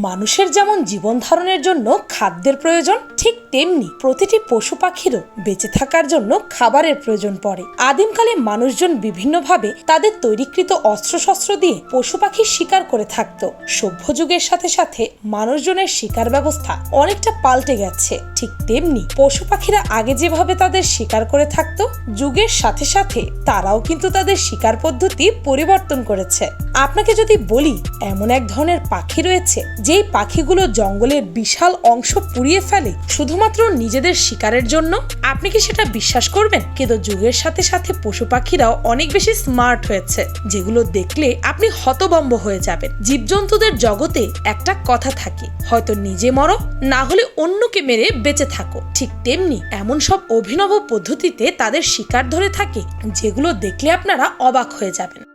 মানুষের যেমন জীবন ধারণের জন্য খাদ্যের প্রয়োজন ঠিক তেমনি প্রতিটি পশু পাখিরও বেঁচে থাকার জন্য খাবারের প্রয়োজন পড়ে। আদিমকালে মানুষজন বিভিন্নভাবে তাদের তৈরিকৃত অস্ত্রশস্ত্র দিয়ে পশু পাখির শিকার করে থাকতো। সভ্য যুগের সাথে সাথে মানুষজনের শিকার ব্যবস্থা অনেকটা পাল্টে গেছে। ঠিক তেমনি পশু পাখিরা আগে যেভাবে তাদের শিকার করে থাকতো, যুগের সাথে সাথে তারাও কিন্তু তাদের শিকার পদ্ধতি পরিবর্তন করেছে। আপনাকে যদি বলি, এমন এক ধরনের পাখি রয়েছে, যেই পাখিগুলো জঙ্গলের বিশাল অংশ পুড়িয়ে ফেলে, শুধুমাত্র নিজেদের শিকারের জন্য? আপনি কি সেটা বিশ্বাস করবেন? কিন্তু যুগের সাথে সাথে পশু পাখিরাও অনেক বেশি স্মার্ট হয়েছে, যেগুলো দেখলে আপনি হতবম্ব হয়ে যাবেন। জীবজন্তুদের জগতে একটা কথা থাকে, হয়তো নিজে মরো, না হলে অন্যকে মেরে বেঁচে থাকো। ঠিক তেমনি এমন সব অভিনব পদ্ধতিতে তাদের শিকার ধরে থাকে, যেগুলো দেখলে আপনারা অবাক হয়ে যাবেন।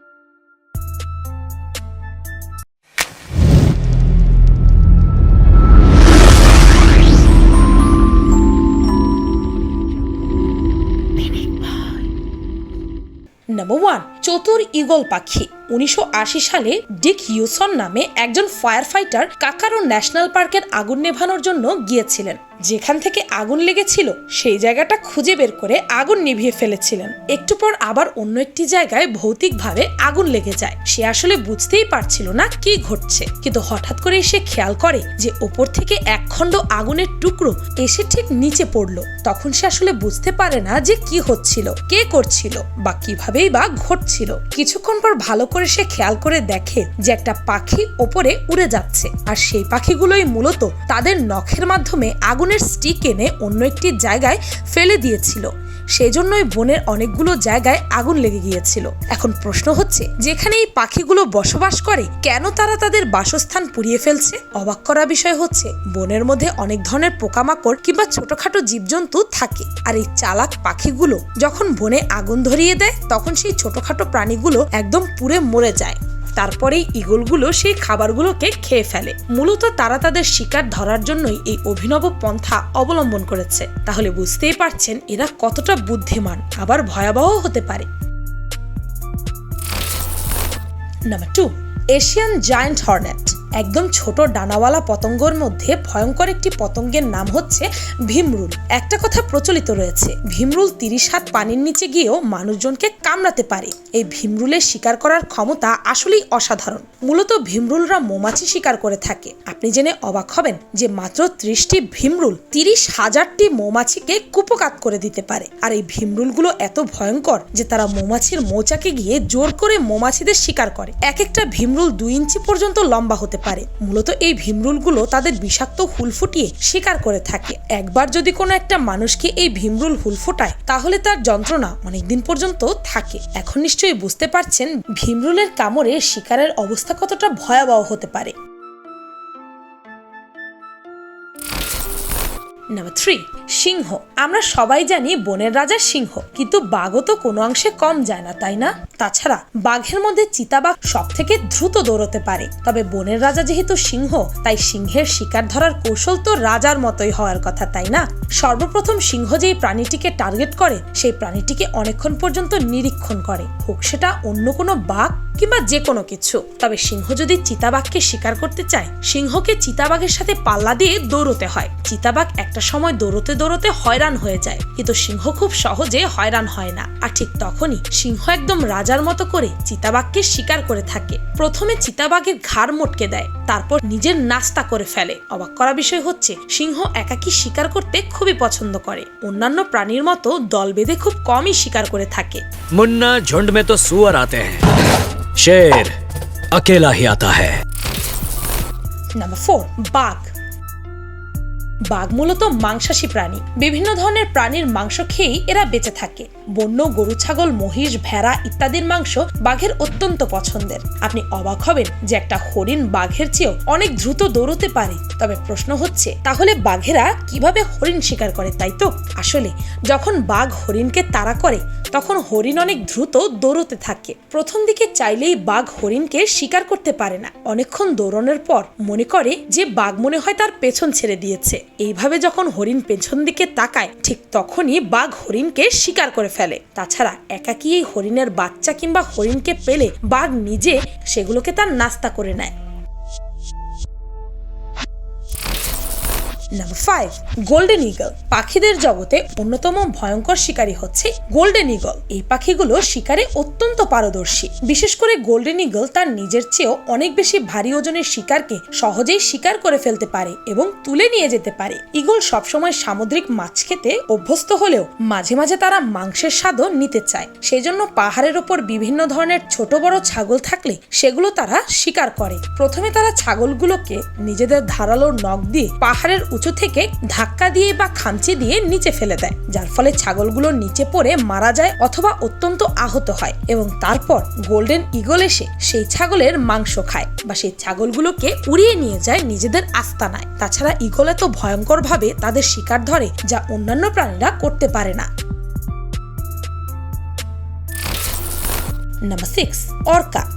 চতুর ইগল পাখি। উনিশশো সালে ডিক ইউসন নামে একজন ফায়ার ফাইটার কাকারো ন্যাশনাল পার্কের আগুন নেভানোর জন্য গিয়েছিলেন। যেখান থেকে আগুন লেগেছিল, সেই জায়গাটা খুঁজে বের করে আগুন নিভিয়ে ফেলেছিলেন। একটু পর আবার অন্য একটি জায়গায় ভৌতিকভাবে আগুন লেগে যায়। সে আসলে বুঝতেই পারছিল না কি ঘটছে। কিন্তু হঠাৎ করে সে খেয়াল করে যে ওপর থেকে এক খণ্ড আগুনের টুকরো এসে ঠিক নিচে পড়ল। তখন সে আসলে বুঝতে পারে না যে কি হচ্ছিল, কে করছিল, বা কিভাবেই বা ঘটছিল। কিছুক্ষণ পর ভালো করে সে খেয়াল করে দেখে যে একটা পাখি ওপরে উড়ে যাচ্ছে। আর সেই পাখিগুলোই মূলত তাদের নখের মাধ্যমে আগুনের স্টিক এনে অন্য একটি জায়গায় ফেলে দিয়েছিল। সেই জন্যই বনের অনেকগুলো জায়গায় আগুন লেগে গিয়েছিল। এখন প্রশ্ন হচ্ছে, যেখানে এই পাখিগুলো বসবাস করে, কেন তারা তাদের বাসস্থান পুড়িয়ে ফেলছে? অবাক করা বিষয় হচ্ছে, বনের মধ্যে অনেক ধরনের পোকামাকড় কিংবা ছোটখাটো জীবজন্তু থাকে। আর এই চালাক পাখিগুলো যখন বনে আগুন ধরিয়ে দেয়, তখন সেই ছোটখাটো প্রাণীগুলো একদম পুড়ে মরে যায়। তারপরেই ইগলগুলো সেই খাবারগুলোকে খেয়ে ফেলে। মূলত তারা তাদের শিকার ধরার জন্যই এই অভিনব পন্থা অবলম্বন করেছে। তাহলে বুঝতেই পারছেন এরা কতটা বুদ্ধিমান, আবার ভয়াবহ হতে পারে। Number two, Asian giant hornet. একদম ছোট ডানাওয়ালা পতঙ্গর মধ্যে ভয়ঙ্কর একটি পতঙ্গের নাম হচ্ছে ভীমরুল। একটা কথা প্রচলিত রয়েছে, ভীমরুল তিরিশ হাত পানির নিচে গিয়েও মানুষজনকে কামড়াতে পারে। এই ভীমরুলের শিকার করার ক্ষমতা আসলেই অসাধারণ। মূলত ভীমরুলরা মৌমাছি শিকার করে থাকে। আপনি জেনে অবাক হবেন যে মাত্র ত্রিশটি ভীমরুল তিরিশ হাজারটি মৌমাছিকে কুপকাত করে দিতে পারে। আর এই ভীমরুলগুলো এত ভয়ঙ্কর যে তারা মৌমাছির মৌচাকে গিয়ে জোর করে মৌমাছিদের শিকার করে। এক একটা ভীমরুল দুই ইঞ্চি পর্যন্ত লম্বা হতে পারে। মূলত এই ভীমরুলগুলো তাদের বিষাক্ত হুল ফুটিয়ে শিকার করে থাকে। একবার যদি কোনো একটা মানুষকে এই ভীমরুল হুল ফোটায়, তাহলে তার যন্ত্রণা অনেকদিন পর্যন্ত থাকে। এখন নিশ্চয়ই বুঝতে পারছেন, ভীমরুলের কামড়ে শিকারের অবস্থা কতটা ভয়াবহ হতে পারে। নাম্বার থ্রি সিংহ। আমরা সবাই জানি বনের রাজা সিংহ, কিন্তু বাঘও তো কোনো অংশে কম যায় না, তাই না? তাছাড়া বাঘের মধ্যে চিতাবাঘ সব থেকে দ্রুত দৌড়তে পারে। তবে বনের রাজা যেহেতু সিংহ, তাই সিংহের শিকার ধরার কৌশল তো রাজার মতোই হওয়ার কথা, তাই না? সর্বপ্রথম সিংহ যেই প্রাণীটিকে টার্গেট করে, সেই প্রাণীটিকে অনেকক্ষণ পর্যন্ত নিরীক্ষণ করে। হোক সেটা অন্য কোনো বাঘ কিংবা যে কোনো কিছু। তবে সিংহ যদি চিতাবাঘকে শিকার করতে চায়, সিংহকে চিতাবাঘের সাথে পাল্লা দিয়ে দৌড়তে হয়। চিতাবাঘ একটা সময় দৌড়তে দৌড়তে হয়রান হয়ে যায় কিন্তু সিংহ খুব সহজে হয়রান হয় না আর ঠিক তখনই সিংহ একদম রাজার মতো করে চিতাবাঘকে শিকার করে থাকে প্রথমে চিতাবাঘের ঘাড় মোটকে দেয় তারপর নিজের নাস্তা করে ফেলে অবাক করা বিষয় হচ্ছে সিংহ একাকী শিকার করতে খুবই পছন্দ করে অন্যান্য প্রাণীর মতো দল বেঁধে খুব কমই শিকার করে থাকে मुन्ना झुंड में तो सुअर आते हैं शेर अकेला ही आता है নাম্বার ফোর বাঘ বাঘ মূলত মাংসাশী প্রাণী। বিভিন্ন ধরনের প্রাণীর মাংস খেয়েই এরা বেঁচে থাকে। বন্য, গরু, ছাগল, মহিষ, ভেড়া ইত্যাদির মাংস বাঘের অত্যন্ত পছন্দের। আপনি অবাক হবেন যে একটা হরিণ বাঘের চেয়েও অনেক দ্রুত দৌড়তে পারে। তবে প্রশ্ন হচ্ছে, তাহলে বাঘেরা কীভাবে হরিণ শিকার করে, তাই তো? আসলে, যখন বাঘ হরিণকে তাড়া করে তখন হরিণ অনেক দ্রুত দৌড়তে থাকে। প্রথম দিকে চাইলেই বাঘ হরিণকে শিকার করতে পারে না। অনেকক্ষণ দৌড়ানোর পর মনে করে যে বাঘ মনে হয় তার পেছন ছেড়ে দিয়েছে। এইভাবে যখন হরিণ পেছন দিকে তাকায়, ঠিক তখনই বাঘ হরিণকে শিকার করে ফেলে। তাছাড়া একাকী এই হরিণের বাচ্চা কিংবা হরিণকে পেলে বাঘ নিজে সেগুলোকে তার নাস্তা করে নেয়। নাম্বার ফাইভ গোল্ডেন ইগল পাখিদের জগতে অন্যতম ভয়ঙ্কর শিকারী হচ্ছে গোল্ডেন ইগল এই পাখিগুলো শিকারে অত্যন্ত পারদর্শী। বিশেষ করে গোল্ডেন ইগল তার নিজের চেয়েও অনেক বেশি ভারী ওজনের শিকারকে সহজেই শিকার করে ফেলতে পারে এবং তুলে নিয়ে যেতে পারে। ইগল সবসময় সামুদ্রিক মাছ খেতে অভ্যস্ত হলেও মাঝে মাঝে তারা মাংসের স্বাদও নিতে চায়। সেই জন্য পাহাড়ের ওপর বিভিন্ন ধরনের ছোট বড় ছাগল থাকলে সেগুলো তারা শিকার করে। প্রথমে তারা ছাগলগুলোকে নিজেদের ধারালো নখ দিয়ে পাহাড়ের উঁচু থেকে ধাক্কা দিয়ে বা খামচি দিয়ে নিচে ফেলে দেয়, যার ফলে ছাগলগুলো নিচে পড়ে মারা যায় অথবা অত্যন্ত আহত হয় এবং তারপর গোল্ডেন ইগল এসে সেই ছাগলের মাংস খায় বা সেই ছাগলগুলোকে উড়িয়ে নিয়ে যায় নিজেদের আস্তানায়। তাছাড়া ইগল এত ভয়ঙ্করভাবে তাদের শিকার ধরে যা অন্যান্য প্রাণীরা করতে পারে না। Number six, orca.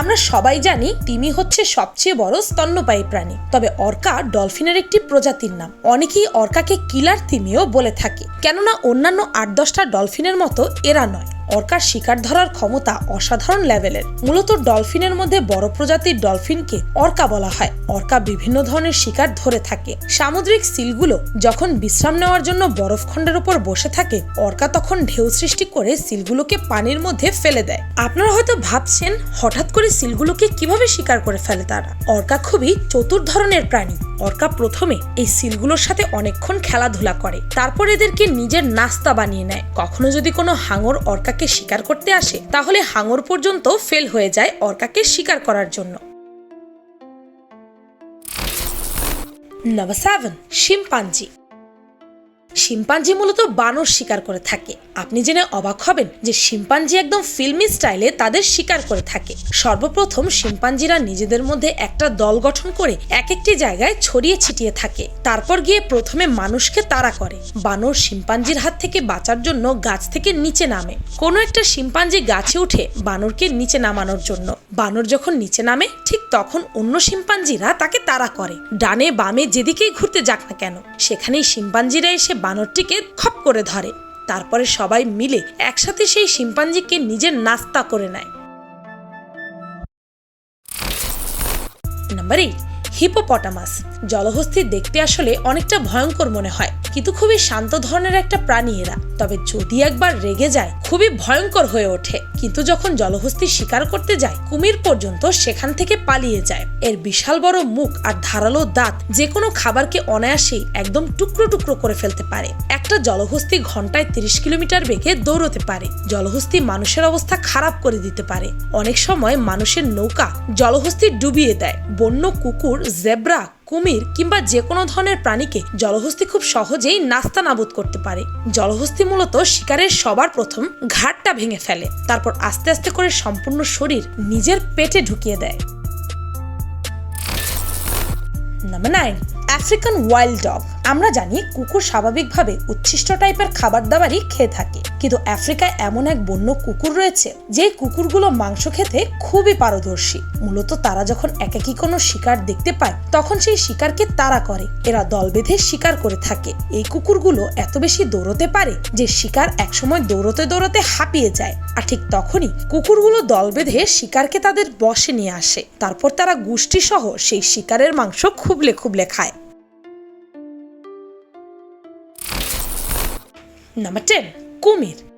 আমরা সবাই জানি তিমি হচ্ছে সবচেয়ে বড় স্তন্যপায়ী প্রাণী। তবে অর্কা ডলফিনের একটি প্রজাতির নাম। অনেকেই অর্কাকে কিলার তিমিও বলে থাকে। কেননা অন্যান্য আট দশটা ডলফিনের মতো এরা নয়। অর্কার শিকার ধরার ক্ষমতা অসাধারণ লেভেলের। মূলত ডলফিনের মধ্যে বড় প্রজাতির ডলফিনকে অর্কা বলা হয়। অর্কা বিভিন্ন ধরনের শিকার ধরে থাকে। সামুদ্রিক সিলগুলো যখন বিশ্রাম নেওয়ার জন্য বরফখণ্ডের উপর বসে থাকে, অর্কা তখন ঢেউ সৃষ্টি করে সিলগুলোকে পানির মধ্যে ফেলে দেয়। আপনারা হয়তো ভাবছেন, হঠাৎ করে সিলগুলোকে কীভাবে শিকার করে ফেলে তারা? অর্কা খুবই চতুর ধরনের প্রাণী। অর্কা প্রথমে এই সিলগুলোর সাথে অনেকক্ষণ খেলাধুলা করে। তারপর এদেরকে নিজের নাস্তা বানিয়ে নেয়। কখনো যদি কোনো হাঙর অর্কাকে শিকার করতে আসে, তাহলে হাঙর পর্যন্ত ফেল হয়ে যায় অর্কাকে শিকার করার জন্য। Number seven chimpanzee. শিম্পাঞ্জি মূলত বানর শিকার করে থাকে। আপনি জেনে অবাক হবেন যে শিম্পাঞ্জি একদম ফিল্মি স্টাইলে তাদের শিকার করে থাকে। সর্বপ্রথম শিম্পাঞ্জিরা নিজেদের মধ্যে একটা দল গঠন করে এক একটি জায়গায় ছড়িয়ে ছিটিয়ে থাকে। তারপর গিয়ে প্রথমে মানুষকে তাড়া করে। বানর শিম্পাঞ্জির হাত থেকে বাঁচার জন্য গাছ থেকে নিচে নামে। কোনো একটা শিম্পাঞ্জি গাছে উঠে বানরকে নিচে নামানোর জন্য। বানর যখন নিচে নামে, ঠিক তখন অন্য শিম্পাঞ্জিরা তাকে তাড়া করে। ডানে বামে যেদিকেই ঘুরতে যাক না কেন, সেখানেই শিম্পাঞ্জিরা এসে বানরটিকে খপ করে ধরে। তারপরে সবাই মিলে একসাথে সেই শিম্পাঞ্জিকে নিজের নাস্তা করে নেয়। Number eight, hippopotamus. জলহস্তি দেখতে আসলে অনেকটা ভয়ঙ্কর মনে হয়, কিন্তু খুবই শান্ত ধরনের একটা প্রাণী এরা। তবে যদি একবার রেগে যায়, খুবই ভয়ঙ্কর হয়ে ওঠে। কিন্তু যখন জলহস্তি শিকার করতে যায়, কুমির পর্যন্ত সেখান থেকে পালিয়ে যায়। এর বিশাল বড় মুখ আর ধারালো দাঁত যে কোনো খাবারকে অনায়াসেই একদম টুকরো টুকরো করে ফেলতে পারে। একটা জলহস্তি ঘন্টায় তিরিশ কিলোমিটার বেগে দৌড়তে পারে। জলহস্তি মানুষের অবস্থা খারাপ করে দিতে পারে। অনেক সময় মানুষের নৌকা জলহস্তি ডুবিয়ে দেয়। বন্য কুকুর, জেব্রা, কুমির কিংবা যে কোনো ধরনের প্রাণীকে জলহস্তি খুব সহজেই নাস্তা নাবুদ করতে পারে। জলহস্তি মূলত শিকারের সবার প্রথম ঘাটটা ভেঙে ফেলে, তারপর আস্তে আস্তে করে সম্পূর্ণ শরীর নিজের পেটে ঢুকিয়ে দেয়। Number nine African wild dog আমরা জানি কুকুর স্বাভাবিকভাবে উচ্ছিষ্ট টাইপের খাবার দাবারই খেয়ে থাকে। কিন্তু আফ্রিকায় এমন এক বন্য কুকুর রয়েছে, যে কুকুরগুলো মাংস খেতে খুবই পারদর্শী। মূলত তারা যখন একাকী কোনো শিকার দেখতে পায়, তখন সেই শিকারকে তাড়া করে। এরা দল বেঁধে শিকার করে থাকে। এই কুকুরগুলো এত বেশি দৌড়তে পারে যে শিকার একসময় দৌড়তে দৌড়তে হাঁপিয়ে যায়। আর ঠিক তখনই কুকুরগুলো দল বেঁধে শিকারকে তাদের বসে নিয়ে আসে। তারপর তারা গোষ্ঠী সহ সেই শিকারের মাংস খুবলে খুবলে খায়। নাম্বার টেন কুমির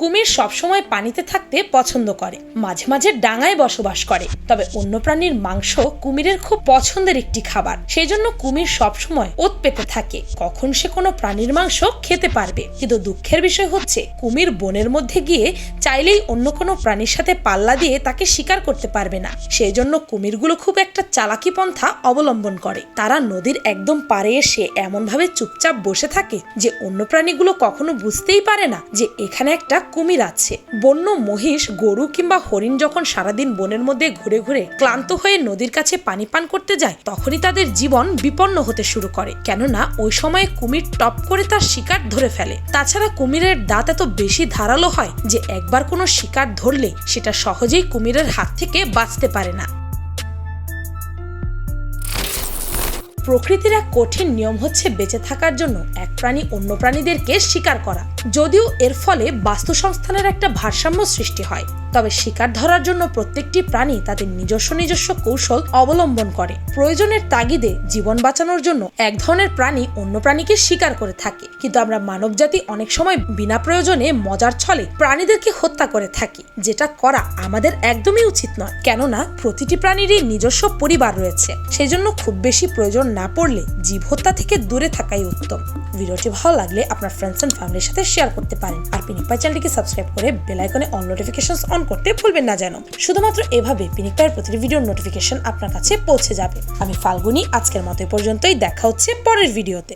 কুমির সবসময় পানিতে থাকতে পছন্দ করে, মাঝে মাঝে ডাঙায় বসবাস করে। তবে অন্য প্রাণীর মাংস কুমিরের খুব পছন্দের একটি খাবার। সেই জন্য কুমির সবসময় ওত পেতে থাকে। কখন সে কোনো প্রাণীর মাংস খেতে পারবে? কিন্তু দুঃখের বিষয় হচ্ছে, কুমির বনের মধ্যে গিয়ে চাইলেই অন্য কোনো প্রাণীর সাথে পাল্লা দিয়ে তাকে শিকার করতে পারবে না। সেই জন্য কুমিরগুলো খুব একটা চালাকি পন্থা অবলম্বন করে। তারা নদীর একদম পারে এসে এমনভাবে চুপচাপ বসে থাকে যে অন্য প্রাণীগুলো কখনো বুঝতেই পারে না যে এখানে একটা কুমির আছে। বন্য মহিষ, গরু কিংবা হরিণ যখন সারাদিন বনের মধ্যে ঘুরে ঘুরে ক্লান্ত হয়ে নদীর কাছে পানি পান করতে যায়, তখনই তাদের জীবন বিপন্ন হতে শুরু করে। কেননা, ওই সময়ে কুমির টপ করে তার শিকার ধরে ফেলে। তাছাড়া কুমিরের দাঁত এত বেশি ধারালো হয় যে একবার কোনো শিকার ধরলে সেটা সহজেই কুমিরের হাত থেকে বাঁচতে পারে না। প্রকৃতির এক কঠিন নিয়ম হচ্ছে বেঁচে থাকার জন্য এক প্রাণী অন্য প্রাণীদেরকে শিকার করা। যদিও এর ফলে বাস্তুসংস্থানের একটা ভারসাম্য সৃষ্টি হয়, তবে শিকার ধরার জন্য প্রত্যেকটি প্রাণী তাদের নিজস্ব নিজস্ব কৌশল অবলম্বন করে। প্রয়োজনের তাগিদে জীবন বাঁচানোর জন্য এক ধরনের প্রাণী অন্য প্রাণীকে শিকার করে থাকে। কিন্তু আমরা মানবজাতি অনেক সময় বিনা প্রয়োজনে মজার ছলে প্রাণীদেরকে হত্যা করে থাকি, যেটা করা আমাদের একদমই উচিত নয়। কেননা প্রতিটি প্রাণীরই নিজস্ব পরিবার রয়েছে সেই জন্য খুব বেশি প্রয়োজন না পড়লে জীব হত্যা থেকে দূরে থাকাই উত্তম। ভিডিওটি ভালো লাগলে আপনার ফ্রেন্ডস অ্যান্ড ফ্যামিলির সাথে শেয়ার করতে পারেন। আর পিনিক পাই চ্যানেলটিকে সাবস্ক্রাইব করে বেল আইকনে অল নোটিফিকেশন অন করতে ভুলবেন না যেন। শুধুমাত্র এভাবে পিনিক প্রতিটি ভিডিওর নোটিফিকেশন আপনার কাছে পৌঁছে যাবে। আমি ফাল্গুনি, আজকের মতো পর্যন্তই। দেখা হচ্ছে পরের ভিডিওতে